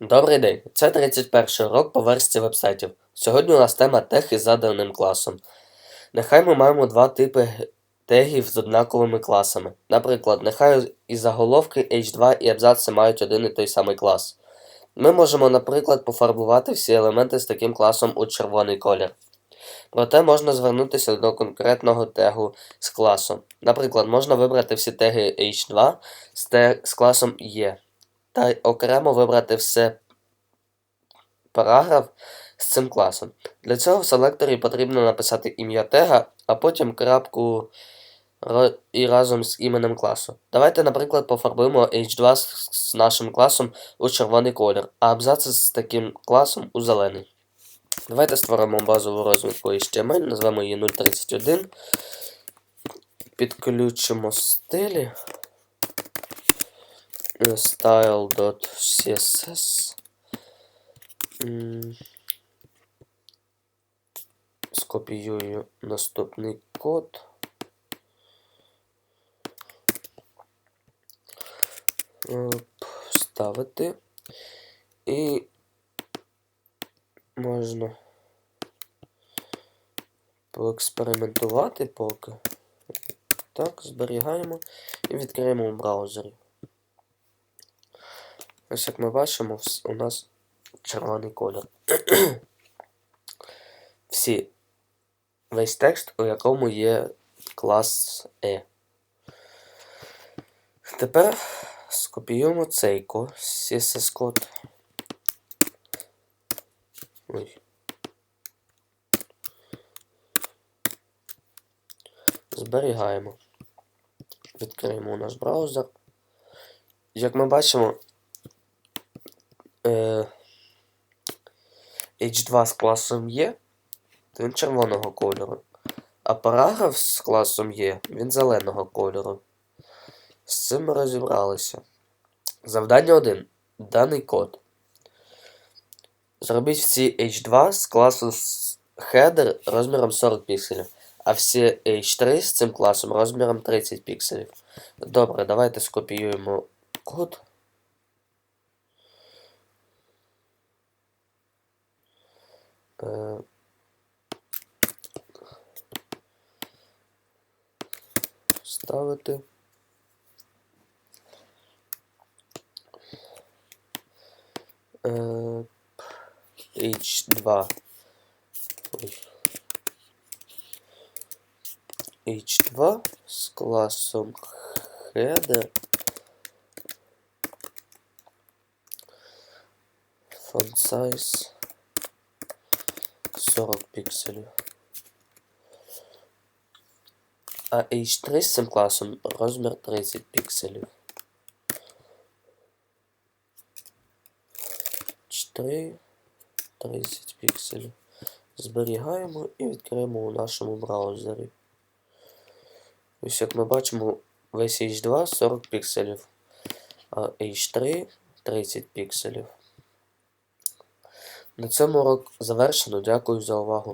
Добрий день! Це 31 урок по версії вебсайтів. Сьогодні у нас тема тег із заданим класом. Нехай ми маємо два типи тегів з однаковими класами. Наприклад, нехай і заголовки H2 і абзаци мають один і той самий клас. Ми можемо, наприклад, пофарбувати всі елементи з таким класом у червоний колір. Проте можна звернутися до конкретного тегу з класом. Наприклад, можна вибрати всі теги H2 з, те- з класом є та окремо вибрати все параграф з цим класом. Для цього в селекторі потрібно написати ім'я тега, а потім крапку і разом з іменем класу. Давайте, наприклад, пофарбуємо H2 з, нашим класом у червоний колір, а абзаци з таким класом у зелений. Давайте створимо базову розвитку HTML, назвемо її 031. Підключимо стилі style.css. Скопіюю наступний код. Вставити. І можна поекспериментувати поки. Так, зберігаємо і відкриємо в браузері. Ось як ми бачимо, у нас червоний колір. Всі. Весь текст, у якому є клас E. Тепер скопіюємо цей ко- CSS код. Ой. Зберігаємо. Відкриємо наш браузер. Як ми бачимо, е, H2 з класом є, то він червоного кольору. А параграф з класом є, він зеленого кольору. З цим ми розібралися. Завдання 1. Даний код. Зробіть всі H2 з класу header розміром 40 пікселів, а всі H3 з цим класом розміром 30 пікселів. Добре, давайте скопіюємо код. Е, Ставити. Е, H2. Ой. H2 з класом header. Font size 40 пікселів. А H3 з цим класом розмір 30 пікселів. 4, 30 пікселів. Зберігаємо і відкриємо у нашому браузері. Ось як ми бачимо, весь H2 40 пікселів, а H3 30 пікселів. На цьому урок завершено. Дякую за увагу.